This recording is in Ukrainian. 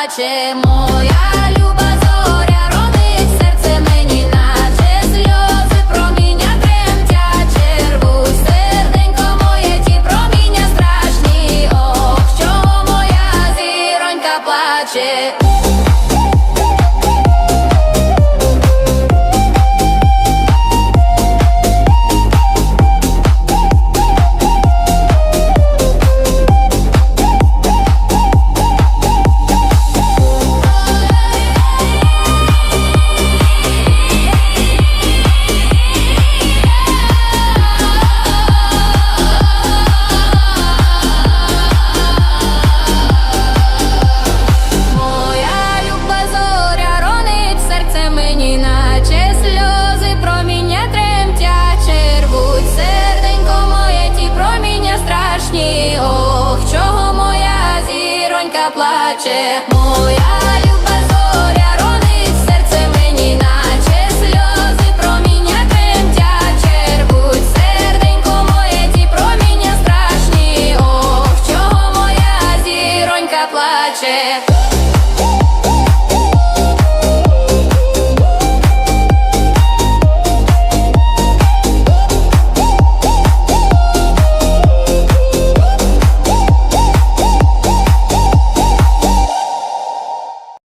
плаче, моя люба зоря, родить серце мені, наче сльози, проміння тремтять, червуть серденько моє, ті проміння страшні, ох, що моя зіронька плаче. донька плаче, моя люба зоря ронить серце мені, наче сльози проміння тремтяче. Рвуть серденько моє ті проміння страшні, ох, чого моя зіронька плаче.